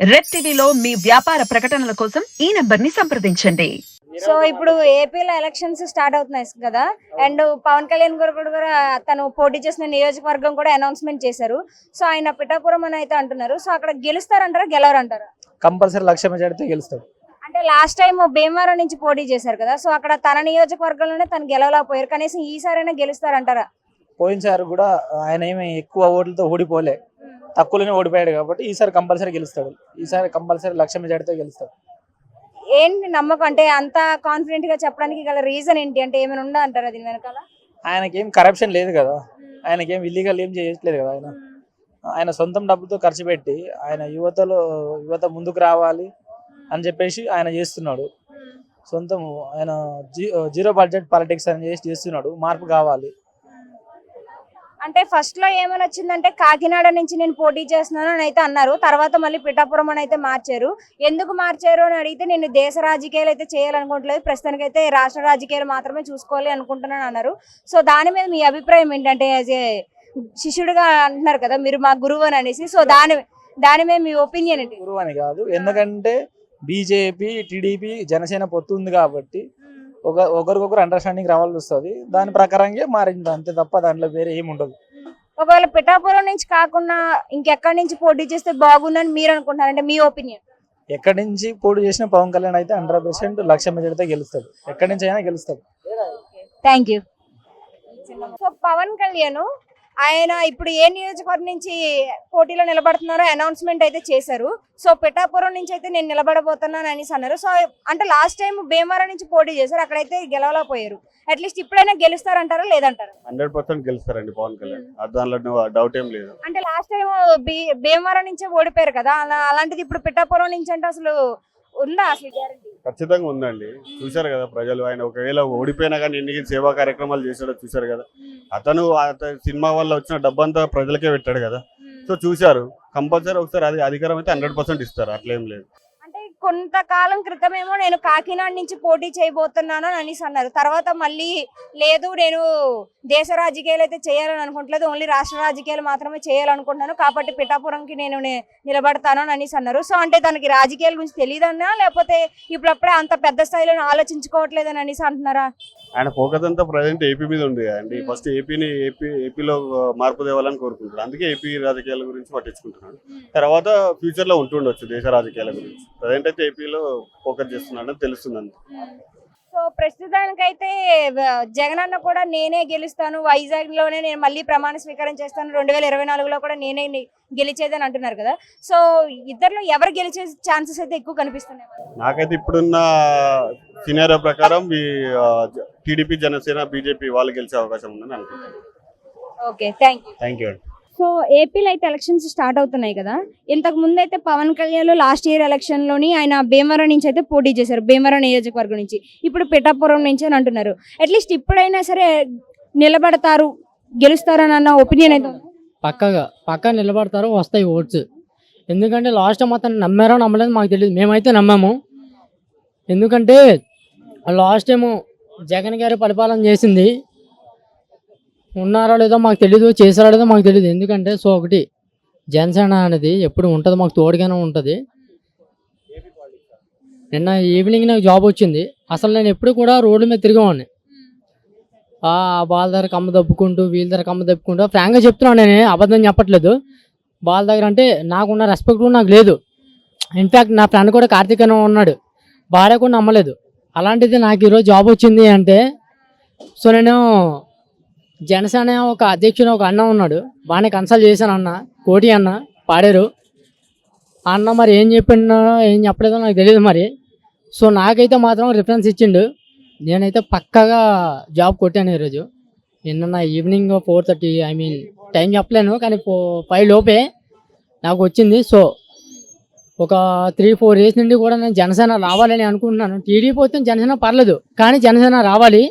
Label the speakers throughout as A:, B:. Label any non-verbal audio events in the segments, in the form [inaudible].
A: Red టీవీలో మీ వ్యాపార ప్రకటనల కోసం ఈ నంబర్ని సంప్రదించండి.
B: సో ఇప్పుడు ఏపీలో ఎలక్షన్స్ స్టార్ట్ అవుతున్నాయి కదా అండ్ పవన్ కళ్యాణ్ గారు కూడా తను పోటీ చేసిన నియోజకవర్గం కూడా అనౌన్స్మెంట్ చేశారు. సో ఆయన పిఠాపురం అని అయితే అంటున్నారు. సో అక్కడ గెలుస్తారంటారా గెలవరంటారా?
C: కంపల్సరీ లక్ష మెజార్టీతో గెలుస్తాడు.
B: అంటే లాస్ట్ టైం భీమవరం నుంచి పోటీ చేశారు కదా సో అక్కడ తన నియోజకవర్గంలోనే తను గెలవలేకపోయారు. కనీసం ఈసారైనా గెలుస్తారంటారా?
C: పోయినసారి కూడా ఆయన ఏమి ఎక్కువ ఓట్లతో ఓడిపోలే. తక్కువలోనే ఓడిపోయాడు కాబట్టి ఈసారి కంపల్సరీ గెలుస్తాడు. ఈసారి కంపల్సరీ లక్ష మెజార్టీతో గెలుస్తాడు.
B: ఏంటి నమ్మకం? అంటే అంత కాన్ఫిడెంట్గా చెప్పడానికి గల రీజన్ ఏంటి? అంటే ఏమైనా ఉందా అంటారా దీని వెనకాల?
C: ఆయనకేం కరప్షన్ లేదు కదా. ఆయనకేం ఇల్లీగల్ ఏం చేయట్లేదు కదా ఆయన. ఆయన సొంతం డబ్బుతో ఖర్చు పెట్టి ఆయన యువతలో యువత ముందుకు రావాలి అని చెప్పేసి ఆయన చేస్తున్నాడు. సొంతం ఆయన జీ జీరో బడ్జెట్ పాలిటిక్స్ అని చేసి చేస్తున్నాడు. మార్పు కావాలి.
B: అంటే ఫస్ట్లో ఏమని వచ్చిందంటే కాకినాడ నుంచి నేను పోటీ చేస్తున్నాను అని అయితే అన్నారు. తర్వాత మళ్ళీ పిఠాపురం అని అయితే మార్చారు. ఎందుకు మార్చారు అని అడిగితే నేను దేశ రాజకీయాలు అయితే చేయాలనుకోవట్లేదు. ప్రస్తుతానికి అయితే రాష్ట్ర రాజకీయాలు మాత్రమే చూసుకోవాలి అనుకుంటున్నాను అన్నారు. సో దాని మీద మీ అభిప్రాయం ఏంటంటే యాజ్ ఏ శిష్యుడిగా అంటున్నారు కదా మీరు మా గురువు అని అనేసి. సో దాని దాని మీద మీ ఒపీనియన్ ఏంటి?
C: గురువు అని కాదు. ఎందుకంటే బీజేపీ టీడీపీ జనసేన పొత్తు ఉంది కాబట్టి ఒక ఒకరికొకరు అండర్స్టాండింగ్ రావాల్సి వస్తుంది. దాని ప్రకారంగా మారింది అంతే తప్ప దాంట్లో వేరే ఏమి ఉండదు.
B: ఒకవేళ పిఠాపురం నుంచి కాకుండా ఇంకెక్కడి నుంచి పోటీ చేస్తే బాగుందని మీరు అనుకుంటున్నారు అంటే మీ ఒపీనియన్
C: ఎక్కడి నుంచి పోటీ చేసిన పవన్ కళ్యాణ్ అయితే హండ్రెడ్ పర్సెంట్ లక్ష మెజార్టీతో గెలుస్తాడు. ఎక్కడి నుంచి అయినా గెలుస్తాడు.
B: Thank you so Pawan Kalyan ఆయన ఇప్పుడు ఏ నియోజకవర్గం నుంచి పోటీలో నిలబడుతున్నారో అనౌన్స్మెంట్ అయితే చేశారు. సో పిఠాపురం నుంచి అయితే నేను నిలబడబోతున్నాను అనేసి అన్నారు. సో అంటే లాస్ట్ టైం భీమవరం నుంచి పోటీ చేశారు. అక్కడైతే గెలవలేకపోయారు అట్లీస్ట్ ఇప్పుడైనా గెలుస్తారంటారా లేదంటారా?
D: హండ్రెడ్ పర్సెంట్ గెలుస్తారండి పవన్ కళ్యాణ్. డౌట్ ఏం లేదు.
B: అంటే లాస్ట్ టైం భీమవరం నుంచే ఓడిపోయారు కదా. అలా అలాంటిది ఇప్పుడు పిఠాపురం నుంచి అంటే అసలు ఉందా అసలు గ్యారంటీ
D: ఖచ్చితంగా ఉందండి. చూశారు కదా ప్రజలు ఆయన ఒకవేళ ఓడిపోయినా కానీ ఎన్ని సేవా కార్యక్రమాలు చేశాడో చూశారు కదా. అతను అత- సినిమా వల్ల వచ్చిన డబ్బంతా ప్రజలకే పెట్టాడు కదా. సో చూశారు కంపల్సరీ ఒకసారి అది అధికారం అయితే హండ్రెడ్ పర్సెంట్ ఇస్తారు అట్లేం లేదు.
B: కొంతకాలం క్రితమేమో నేను కాకినాడ నుంచి పోటీ చేయబోతున్నాను అని అనేసి అన్నారు. తర్వాత మళ్ళీ లేదు నేను దేశ రాజకీయాలు అయితే చేయాలని అనుకుంటలేదు. ఓన్లీ రాష్ట్ర రాజకీయాలు మాత్రమే చేయాలనుకుంటున్నాను. కాబట్టి పిఠాపురంకి నేను నిలబడతాను అని అనేసి అన్నారు. సో అంటే తనకి రాజకీయాల గురించి తెలియదన్నా లేకపోతే ఇప్పుడప్పుడే అంత పెద్ద స్థాయిలో ఆలోచించుకోవట్లేదని అనేసి అంటున్నారా?
D: ఆయన ఫోకస్ అంతా ప్రజెంట్ ఏపీ మీద ఉంది. అండి ఫస్ట్ ఏపీని ఏపీ ఏపీలో మార్పు తేవాలని కోరుకుంటున్నాడు అందుకే ఏపీ రాజకీయాల గురించి పట్టించుకుంటున్నాడు తర్వాత ఫ్యూచర్లో ఉంటుండొచ్చు దేశ రాజకీయాల గురించి. ప్రజెంట్ అయితే ఏపీలో ఫోకస్ చేస్తున్నాడని తెలుస్తుంది.
B: సో ప్రస్తుతానికైతే జగన్ అన్న కూడా నేనే గెలుస్తాను వైజాగ్లోనే నేను మళ్ళీ ప్రమాణ స్వీకారం చేస్తాను రెండు వేల ఇరవై నాలుగులో కూడా నేనే గెలిచేదని అంటున్నారు కదా. సో ఇద్దరిలో ఎవరు గెలిచే ఛాన్సెస్ అయితే ఎక్కువ కనిపిస్తున్నాయి?
D: నాకైతే ఇప్పుడున్న సినారియో ప్రకారం టీడీపీ జనసేన బీజేపీ వాళ్ళు గెలిచే అవకాశం ఉందని అనుకుంటున్నాను.
B: Okay thank you
D: thank you
B: so ఏపీలో అయితే ఎలక్షన్స్ స్టార్ట్ అవుతున్నాయి కదా. ఇంతకు ముందు అయితే పవన్ కళ్యాణ్ లాస్ట్ ఇయర్ ఎలక్షన్లోని ఆయన భీమవరం నుంచి అయితే పోటీ చేశారు. భీమవరం నియోజకవర్గం నుంచి. ఇప్పుడు పిఠాపురం నుంచి అని అంటున్నారు. అట్లీస్ట్ ఇప్పుడైనా సరే నిలబడతారు గెలుస్తారని అన్న ఒపీనియన్ అయితే
E: పక్కగా పక్క నిలబడతారు వస్తాయి ఓట్స్. ఎందుకంటే లాస్ట్ టైం అతను నమ్మారో నమ్మలేదు మాకు తెలియదు మేమైతే నమ్మాము. ఎందుకంటే లాస్ట్ టైము జగన్ గారి పరిపాలన చేసింది. ఉన్నారో లేదో మాకు తెలియదు చేశారో లేదో మాకు తెలియదు ఎందుకంటే సో ఒకటి జనసేన అనేది ఎప్పుడు ఉంటుంది మాకు తోడుగానే ఉంటుంది. నిన్న ఈవినింగ్ నాకు జాబ్ వచ్చింది. అసలు నేను ఎప్పుడు కూడా రోడ్ల మీద తిరిగేవాడిని. వాళ్ళ దగ్గర కమ్మ దప్పుకుంటూ వీళ్ళ దగ్గర కమ్మ దప్పుకుంటూ ఫ్రాంక్గా చెప్తున్నాను నేను అబద్ధం చెప్పట్లేదు. వాళ్ళ దగ్గర అంటే నాకున్న రెస్పెక్ట్ కూడా నాకు లేదు. ఇన్ఫ్యాక్ట్ నా ఫ్రెండ్ కూడా కార్తీక్ అని ఉన్నాడు. భార్య కూడా నమ్మలేదు. అలాంటిది నాకు ఈరోజు జాబ్ వచ్చింది అంటే సో నేను జనసేన ఒక అధ్యక్షుడు ఒక అన్న ఉన్నాడు. బాగానే కన్సల్ట్ చేశాను అన్న. కోటి అన్న పాడారు. ఆ అన్న మరి ఏం చెప్పిండో ఏం చెప్పలేదో నాకు తెలియదు మరి. సో నాకైతే మాత్రం రిఫరెన్స్ ఇచ్చిండు. నేనైతే పక్కాగా జాబ్ కొట్టాను ఈరోజు. నిన్న evening four thirty I mean time చెప్పలేను కానీ ఫైవ్ లోపే నాకు వచ్చింది. సో ఒక త్రీ ఫోర్ ఇయర్స్ నుండి కూడా నేను జనసేన రావాలని అనుకుంటున్నాను. టీడీపీ వస్తే జనసేన పర్లేదు కానీ జనసేన రావాలి.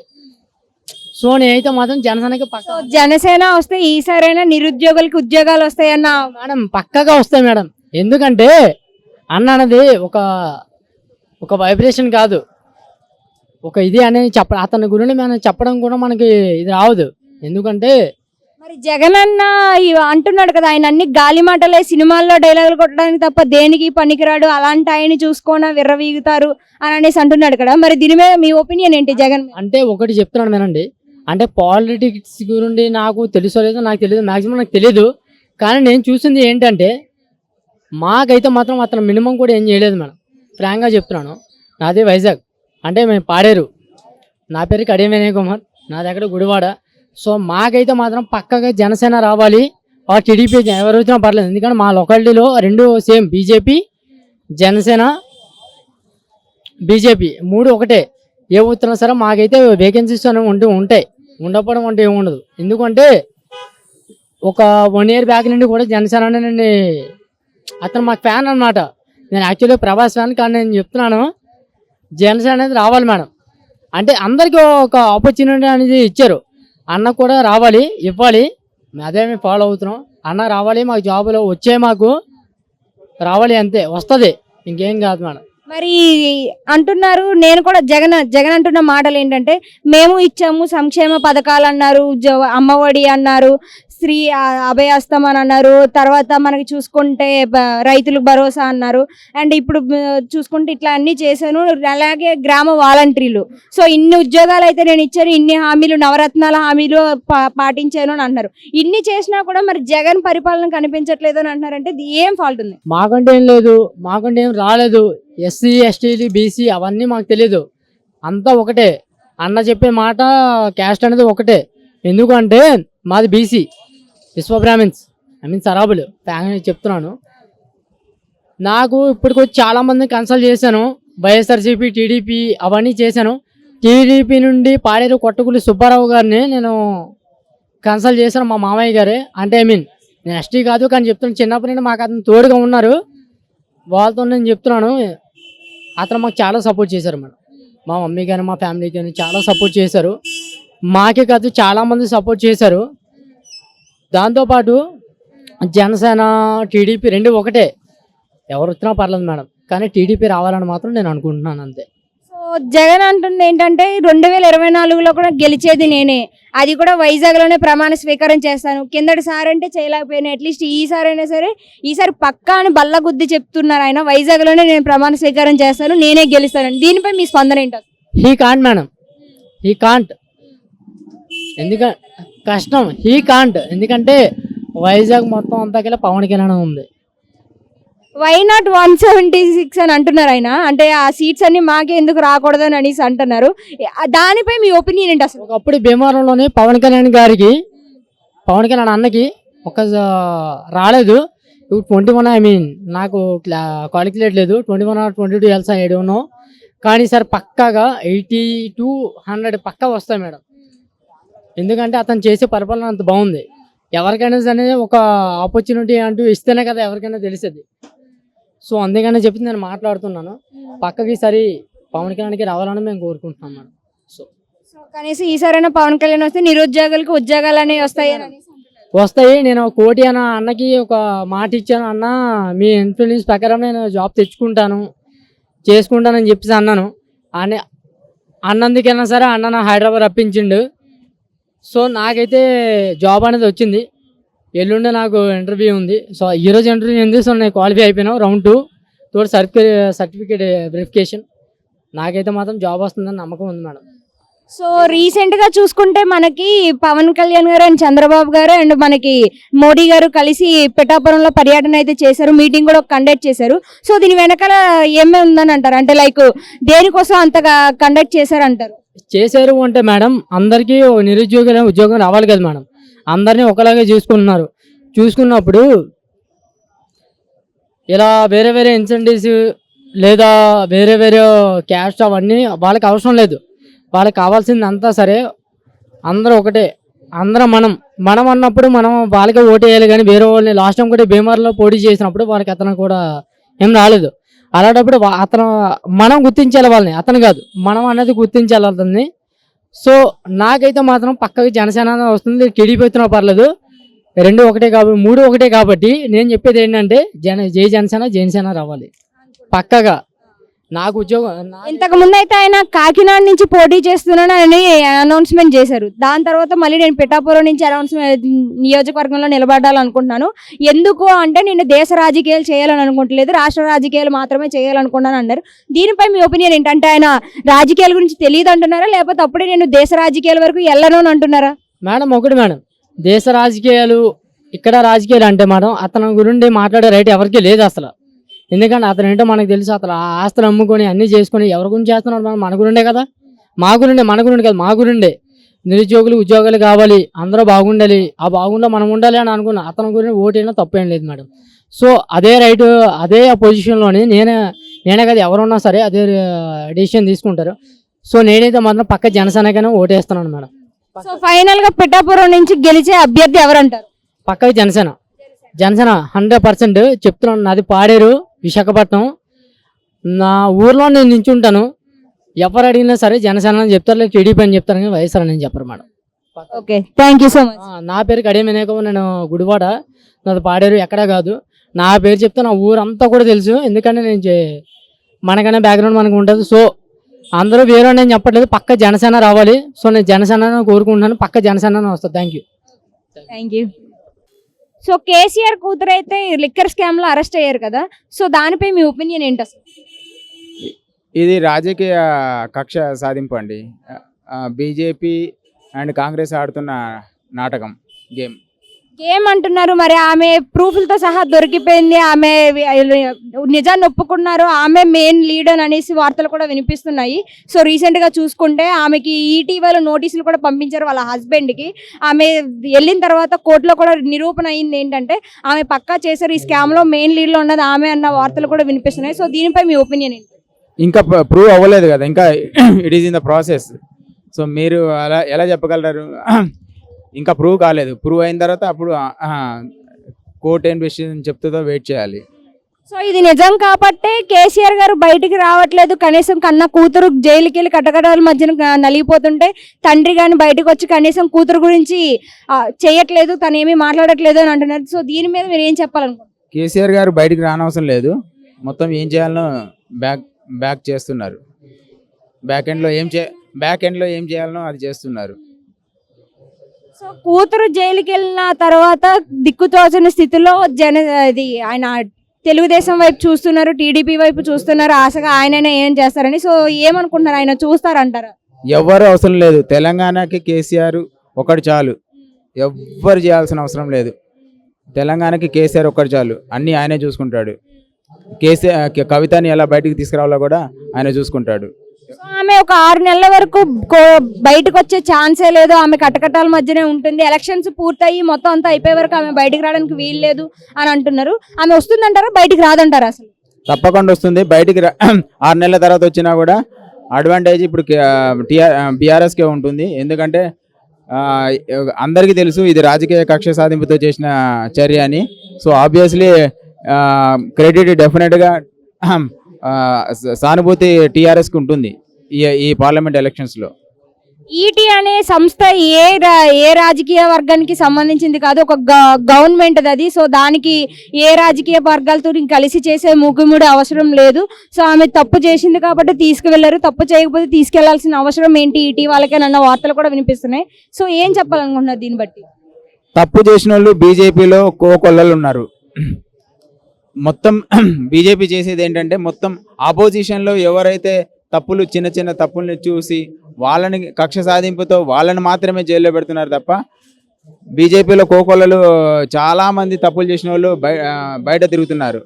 E: సో నేనైతే మాత్రం జనసేనకి పక్క.
B: జనసేన వస్తే ఈసారైనా నిరుద్యోగులకి ఉద్యోగాలు వస్తాయన్న
E: మేడం పక్కగా వస్తాయి మేడం. ఎందుకంటే అన్న అన్నది ఒక ఒక వైబ్రేషన్ కాదు. ఒక ఇది అనేది చెప్ప అతని గురించి మనం చెప్పడం కూడా మనకి ఇది రావదు. ఎందుకంటే
B: మరి జగన్ అన్న ఇవి అంటున్నాడు కదా ఆయన అన్ని గాలి మాటలే సినిమాల్లో డైలాగులు కొట్టడానికి తప్ప దేనికి పనికిరాడు? అలాంటి ఆయన చూసుకోన విర్రవీగుతారు అని అనేసి అంటున్నాడు కదా. మరి దీని మీద మీ ఒపీనియన్ ఏంటి జగన్ మీద?
E: అంటే ఒకటి చెప్తున్నాను వినండి. అంటే పాలిటిక్స్ గురించి నాకు తెలుసో లేదో నాకు తెలియదు మ్యాక్సిమం నాకు తెలియదు కానీ నేను చూసింది ఏంటంటే మాకైతే మాత్రం అతను మినిమం కూడా ఏం చేయలేదు మేడం. ఫ్రాంక్గా చెప్తున్నాను. నాది వైజాగ్. అంటే మేము పాడేరు. నా పేరు కడియం వినయ్ కుమార్. నా దగ్గర గుడివాడ. సో మాకైతే మాత్రం పక్కగా జనసేన రావాలి. ఆ టీడీపీ ఎవరు వచ్చినా పర్లేదు. ఎందుకంటే మా లొకాలిటీలో రెండు సేమ్ బీజేపీ జనసేన బీజేపీ మూడు ఒకటే. ఏ ఉత్తరం సరే మాకైతే వేకెన్సీస్ అనేవి ఉంటూ ఉంటాయి. ఉండకపోవడం అంటే ఏముండదు ఎందుకంటే ఒక వన్ ఇయర్ బ్యాక్ నుండి కూడా జనసేన నుండి అతను మాకు ఫ్యాన్ అన్నమాట. నేను యాక్చువల్లీ ప్రభాస్ ఫ్యాన్ కానీ నేను చెప్తున్నాను. జనసేన అనేది రావాలి మేడం. అంటే అందరికీ ఒక ఆపర్చునిటీ అనేది ఇచ్చారు. అన్న కూడా రావాలి ఇవ్వాలి. అదే మేము ఫాలో అవుతున్నాం. అన్న రావాలి మాకు జాబులో వచ్చే మాకు. రావాలి అంతే వస్తుంది. ఇంకేం కాదు మేడం.
B: మరి అంటున్నారు నేను కూడా జగన్ జగన్ అంటున్న మాటలు ఏంటంటే మేము ఇచ్చాము సంక్షేమ పథకాలు అన్నారు అమ్మఒడి అన్నారు స్త్రీ ఆ- అభయాస్తం అని అన్నారు. తర్వాత మనకి చూసుకుంటే రైతులకు భరోసా అన్నారు. అండ్ ఇప్పుడు చూసుకుంటే ఇట్లా అన్ని చేశాను. అలాగే గ్రామ వాలంటీర్లు. సో ఇన్ని ఉద్యోగాలు అయితే నేను ఇచ్చాను. ఇన్ని హామీలు నవరత్నాల హామీలు పాటించాను అని అంటున్నారు ఇన్ని చేసినా కూడా మరి జగన్ పరిపాలన కనిపించట్లేదు అని అంటున్నారంటే ఇది ఏం ఫాల్ట్ ఉంది?
E: మాకంటే ఏం లేదు. మాకంటే ఏం రాలేదు. ఎస్సీ ఎస్టీలు బీసీ అవన్నీ మాకు తెలియదు అంతా ఒకటే. అన్న చెప్పే మాట క్యాస్ట్ అనేది ఒకటే. ఎందుకంటే మాది BC. Vishwa Brahmins. I mean సరాబులు. Family చెప్తున్నాను. నాకు ఇప్పటికొచ్చి చాలామంది కన్సల్ట్ చేశాను. వైఎస్ఆర్సీపీ టీడీపీ అవన్నీ చేశాను. టీడీపీ నుండి పాడేరు కొట్టగులి సుబ్బారావు గారిని నేను కన్సల్ట్ చేశాను మా మామయ్య గారే. అంటే ఐ మీన్ నేను ఎస్టీ కాదు కానీ చెప్తున్నాను. చిన్నప్పటి నుండి మాకు అతను తోడుగా ఉన్నారు. వాళ్ళతో నేను చెప్తున్నాను. అతను మాకు చాలా సపోర్ట్ చేశారు మేడం. మా మమ్మీ కానీ మా ఫ్యామిలీ కానీ చాలా సపోర్ట్ చేశారు. మాకే కాదు చాలామంది సపోర్ట్ చేశారు. దాంతోపాటు జనసేన టీడీపీ రెండు ఒకటే. ఎవరు వచ్చినా పర్లేదు మేడం. కానీ టీడీపీ రావాలని మాత్రం నేను అనుకుంటున్నాను అంతే.
B: సో జగన్ అంటుంది ఏంటంటే రెండు వేల ఇరవై నాలుగులో కూడా గెలిచేది నేనే. అది కూడా వైజాగ్లోనే ప్రమాణ స్వీకారం చేస్తాను. కిందటి సార్ అంటే చేయలేకపోయినా. అట్లీస్ట్ ఈసారి అయినా సరే ఈసారి పక్కా అని బల్ల గుద్ది చెప్తున్నారు ఆయన. వైజాగ్లోనే నేను ప్రమాణ స్వీకారం చేస్తాను నేనే గెలుస్తాను దీనిపై మీ స్పందన ఏంటో?
E: He can't madam he can't ఎందుకంటే కష్టం. హీ కాంట్ ఎందుకంటే వైజాగ్ మొత్తం అంతా కలిసి పవన్ కళ్యాణ్ ఉంది.
B: Why not one seventy six అని అంటున్నారు ఆయన? అంటే ఆ సీట్స్ అన్ని మాకే ఎందుకు రాకూడదు అని అనేసి అంటున్నారు. దానిపై మీ ఒపీనియన్ ఏంటి అసలు?
E: ఒకప్పుడు భీమవరంలోని పవన్ కళ్యాణ్ గారికి పవన్ కళ్యాణ్ అన్నకి ఒక రాలేదు. ఇప్పుడు ట్వంటీ వన్ ఐ మీన్ నాకు క్వాలిక్యులేట్ లేదు. ట్వంటీ వన్ ట్వంటీ టూ ఎల్సా ఏడునో కానీ సార్ పక్కాగా ఎయిటీ టు హండ్రెడ్ పక్కా వస్తాయి మేడం. ఎందుకంటే అతను చేసే పరిపాలన అంత బాగుంది. ఎవరికైనా సరే ఒక ఆపర్చునిటీ అంటూ ఇస్తేనే కదా ఎవరికైనా తెలిసేది. సో అందుకనే చెప్పి నేను మాట్లాడుతున్నాను. పక్కకి సరి పవన్ కళ్యాణ్కి రావాలని మేము కోరుకుంటున్నాం మేడం. సో.
B: సో కనీసం ఈసారైనా పవన్ కళ్యాణ్ వస్తే నిరుద్యోగులకు ఉద్యోగాలు అనేవి వస్తాయి.
E: వస్తాయి. నేను కోటి అన్న అన్నకి ఒక మాట ఇచ్చాను అన్న మీ ఇన్ఫ్లుయెన్స్ ప్రకారం నేను జాబ్ తెచ్చుకుంటాను చేసుకుంటానని చెప్పేసి అన్నాను. అని అన్నందుకైనా సరే అన్న నా హైదరాబాద్ రప్పించిండు. సో నాకైతే జాబ్ అనేది వచ్చింది. ఎల్లుండి నాకు ఇంటర్వ్యూ ఉంది. సో ఈరోజు ఇంటర్వ్యూ ఉంది. సో నేను క్వాలిఫై అయిపోయినా రౌండ్ టూ. తోడు సర్టిఫికే సర్టిఫికేట్ వెరిఫికేషన్ నాకైతే మాత్రం జాబ్ వస్తుందని నమ్మకం ఉంది మేడం.
B: సో రీసెంట్గా చూసుకుంటే మనకి పవన్ కళ్యాణ్ గారు అండ్ చంద్రబాబు గారు అండ్ మనకి మోడీ గారు కలిసి పిఠాపురంలో పర్యటన అయితే చేశారు. మీటింగ్ కూడా కండక్ట్ చేశారు. సో దీని వెనకాల ఏమే ఉందని అంటారు? అంటే లైక్ దేనికోసం అంతగా కండక్ట్ చేశారు అంటారు
E: చేశారు అంటే మేడం అందరికీ నిరుద్యోగుల ఉద్యోగం రావాలి కదా మేడం. అందరినీ ఒకలాగే చూసుకుంటున్నారు. చూసుకున్నప్పుడు ఇలా వేరే వేరే ఇన్సెంటివ్స్ లేదా వేరే వేరే క్యాస్ట్ అవన్నీ వాళ్ళకి అవసరం లేదు. వాళ్ళకి కావాల్సింది అంతా సరే అందరూ ఒకటే. అందరం మనం మనం అన్నప్పుడు మనం వాళ్ళకే ఓటు వేయాలి కానీ వేరే వాళ్ళని లాస్ట్ టైం కూడా బీమార్లో పోటీ చేసినప్పుడు వాళ్ళకి అతను కూడా ఏం రాలేదు. అలాంటప్పుడు అతను మనం గుర్తించాలి వాళ్ళని. అతను కాదు. మనం అనేది గుర్తించాలి అతన్ని. సో నాకైతే మాత్రం పక్కకి జనసేన వస్తుంది. టీడీపీ వచ్చినా పర్లేదు. రెండు ఒకటే కాబట్టి మూడు ఒకటే కాబట్టి నేను చెప్పేది ఏంటంటే జన జై జనసేన జనసేన రావాలి. పక్కగా నాకు ఉద్యోగం
B: ఇంతకు ముందు అయితే ఆయన కాకినాడ నుంచి పోటీ చేస్తున్నాను అని అనౌన్స్మెంట్ చేశారు. దాని తర్వాత మళ్ళీ నేను పిఠాపురం నుంచి అనౌన్స్మెంట్ నియోజకవర్గంలో నిలబడాలనుకుంటున్నాను. ఎందుకు అంటే నేను దేశ రాజకీయాలు చేయాలని అనుకుంటలేదు. రాష్ట్ర రాజకీయాలు మాత్రమే చేయాలనుకున్నాను అన్నారు. దీనిపై మీ ఒపీనియన్ ఏంటంటే ఆయన రాజకీయాల గురించి తెలియదు అంటున్నారా? లేకపోతే అప్పుడే నేను దేశ రాజకీయాల వరకు వెళ్ళను అని అంటున్నారా?
E: మేడం ఒకటి మేడం. దేశ రాజకీయాలు ఇక్కడ రాజకీయాలు అంటే మేడం అతని గురించి మాట్లాడే రైట్ ఎవరికీ లేదు అసలు. ఎందుకంటే అతను ఏంటో మనకు తెలుసు అతను ఆ ఆస్తులు అమ్ముకొని అన్ని చేసుకొని ఎవరి గురించి చేస్తున్నాడు? మేడం మన గురిండే కదా. మా గురిండే మన గురిండి కదా మా గురిండే. నిరుద్యోగులు ఉద్యోగాలు కావాలి అందరూ బాగుండాలి. ఆ బాగుండా మనం ఉండాలి అని అనుకున్నా అతని గురించి ఓటైనా తప్పేం లేదు మేడం. సో అదే రైట్ అదే పొజిషన్లోని నేనే నేనే కదా ఎవరున్నా సరే అదే డిసిషన్ తీసుకుంటారు. సో నేనైతే మాత్రం పక్క జనసేనకైనా ఓటేస్తున్నాను మేడం.
B: సో ఫైనల్గా పిఠాపురం నుంచి గెలిచే అభ్యర్థి ఎవరంటారు?
E: పక్కకి జనసేన. జనసేన హండ్రెడ్ పర్సెంట్ చెప్తున్నాను. నాది పాడేరు విశాఖపట్నం. నా ఊర్లో నేను నించుంటాను. ఎవరు అడిగినా సరే జనసేన అని చెప్తారు లేక టీడీపీ అని చెప్తారు కానీ వైఎస్ఆర్ అని చెప్పరు madam.
B: Okay thank you so much
E: నా పేరు కడియం వినాయకం నేను గుడివాడ. నాది పాడేరు ఎక్కడా కాదు. నా పేరు చెప్తే నా ఊరంతా కూడా తెలుసు. ఎందుకంటే నేను మనకనే బ్యాక్గ్రౌండ్ మనకు ఉంటుంది. సో అందరూ వేరే నేను చెప్పట్లేదు. పక్క జనసేన రావాలి. సో నేను జనసేన కోరుకుంటున్నాను. పక్క జనసేన వస్తుంది thank you
B: thank you so KCR కూతురు అయితే లిక్కర్ స్కామ్లో అరెస్ట్ అయ్యారు కదా. సో దానిపై మీ ఒపీనియన్ ఏంటి అసలు?
F: ఇది రాజకీయ కక్ష సాధింపు అండి. బీజేపీ అండ్ కాంగ్రెస్ ఆడుతున్న నాటకం గేమ్.
B: ఏమంటున్నారు మరి ఆమె ప్రూఫ్లతో సహా దొరికిపోయింది. ఆమె నిజాన్ని ఒప్పుకున్నారు. ఆమె మెయిన్ లీడర్ అనేసి వార్తలు కూడా వినిపిస్తున్నాయి. సో రీసెంట్గా చూసుకుంటే ఆమెకి ఈటీవల నోటీసులు కూడా పంపించారు వాళ్ళ హస్బెండ్కి ఆమె వెళ్ళిన తర్వాత కోర్టులో కూడా నిరూపణ అయింది ఏంటంటే ఆమె పక్కా చేశారు. ఈ స్కామ్లో మెయిన్ లీడ్లో ఉన్నది ఆమె అన్న వార్తలు కూడా వినిపిస్తున్నాయి. సో దీనిపై మీ ఒపీనియన్ ఏంటి?
F: ఇంకా ప్రూవ్ అవ్వలేదు కదా. ఇంకా it is in the process so మీరు అలా ఎలా చెప్పగలరు? ఇంకా ప్రూవ్ కాలేదు. ప్రూవ్ అయిన తర్వాత అప్పుడు కోర్ట్ ఏం డెసిషన్ చెప్తుందో వెయిట్ చేయాలి.
B: సో ఇది నిజం కాబట్టే కేసీఆర్ గారు బయటికి రావట్లేదు. కనీసం కన్న కూతురు జైలుకి వెళ్ళి కటకటాల మధ్యన నలిగిపోతుంటే తండ్రి గాని బయటకు వచ్చి కనీసం కూతురు గురించి చేయట్లేదు. తను ఏమీ మాట్లాడట్లేదు అని అంటున్నారు. సో దీని మీద మీరు ఏం చెప్పాలనుకుంటున్నారు?
F: కేసీఆర్ గారు బయటికి రానవసరం లేదు. మొత్తం ఏం చేయాలనో బ్యాక్ బ్యాక్ చేస్తున్నారు. బ్యాక్ ఎండ్లో ఏం చే బ్యాక్ ఎండ్లో ఏం చేయాలనో అది చేస్తున్నారు.
B: సో కూతురు జైలుకి వెళ్ళిన తర్వాత దిక్కుతోచిన స్థితిలో జన ఇది ఆయన తెలుగుదేశం వైపు చూస్తున్నారు టీడీపీ వైపు చూస్తున్నారు ఆశగా ఆయననే ఏం చేస్తారని. సో ఏమనుకుంటున్నారు? ఆయన చూస్తారంటారు?
F: ఎవ్వరు అవసరం లేదు. తెలంగాణకి కేసీఆర్ ఒకటి చాలు. ఎవ్వరు చేయాల్సిన అవసరం లేదు. తెలంగాణకి కేసీఆర్ ఒక్కటి చాలు. అన్నీ ఆయనే చూసుకుంటాడు. కేసీఆర్ కవితని ఎలా బయటికి తీసుకురావాలో కూడా ఆయన చూసుకుంటాడు.
B: ఆమె ఒక ఆరు నెలల వరకు బయటకు వచ్చే ఛాన్సే లేదు. ఆమె కటకటాల మధ్యనే ఉంటుంది. ఎలక్షన్స్ పూర్తయి మొత్తం అంతా అయిపోయే వరకు ఆమె బయటికి రావడానికి వీలు లేదు అని అంటున్నారు. ఆమె వస్తుందంటారా? బయటికి రాదంటారా అసలు?
F: తప్పకుండా వస్తుంది. బయటికి [clears throat] ఆరు నెలల తర్వాత వచ్చినా కూడా అడ్వాంటేజ్ ఇప్పుడు బీఆర్ఎస్కే ఉంటుంది. ఎందుకంటే అందరికీ తెలుసు ఇది రాజకీయ కక్ష సాధింపుతో చేసిన చర్య అని. సో ఆబ్వియస్లీ క్రెడిట్ డెఫినెట్గా [clears throat] సానుభూతి టీఆర్ఎస్కి ఉంటుంది. ఈ ఈ పార్లమెంట్ ఎలక్షన్స్లో.
B: ఈటీ అనే సంస్థ ఏ రా- ఏ రాజకీయ వర్గానికి సంబంధించింది కాదు ఒక గ- గవర్నమెంట్ అది. సో దానికి ఏ రాజకీయ వర్గాలతో కలిసి చేసే ముగ్గుముడి అవసరం లేదు. సో ఆమె తప్పు చేసింది కాబట్టి తీసుకువెళ్ళారు. తప్పు చేయకపోతే తీసుకెళ్ళాల్సిన అవసరం ఏంటి ఈటీ వాళ్ళకేనన్న వార్తలు కూడా వినిపిస్తున్నాయి. సో ఏం చెప్పాలనుకుంటున్నారు దీన్ని బట్టి?
F: తప్పు చేసిన వాళ్ళు బీజేపీలో కోకొల్లలు ఉన్నారు. మొత్తం [clears throat] బీజేపీ చేసేది ఏంటంటే మొత్తం ఆపోజిషన్లో ఎవరైతే తప్పులు చిన్న చిన్న తప్పుల్ని చూసి వాళ్ళని కక్ష సాధింపుతో వాళ్ళని మాత్రమే జైల్లో పెడుతున్నారు తప్ప బీజేపీలో కోకొల్లలు చాలా మంది తప్పులు చేసిన వాళ్ళు బయట తిరుగుతున్నారు.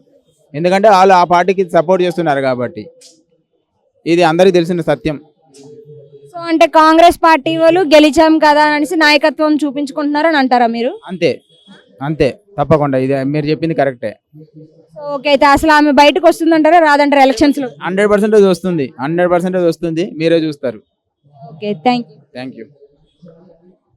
F: ఎందుకంటే వాళ్ళు ఆ పార్టీకి సపోర్ట్ చేస్తున్నారు కాబట్టి. ఇది అందరికీ తెలిసిన సత్యం.
B: సో అంటే కాంగ్రెస్ పార్టీ వాళ్ళు గెలిచాం కదా అనేసి నాయకత్వం చూపించుకుంటున్నారు అని అంటారా మీరు?
F: అంతే. అంతే. తప్పకుండా. ఇది మీరు చెప్పింది కరెక్టే.
B: ఓకే అయితే అసలు ఆమె బయటకు వస్తుందంటారా రాదంటారా ఎలక్షన్స్లో?
F: హండ్రెడ్ పర్సెంటేజ్ వస్తుంది హండ్రెడ్ పర్సెంటేజ్ వస్తుంది మీరే చూస్తారు.
B: Okay thank you
F: thank you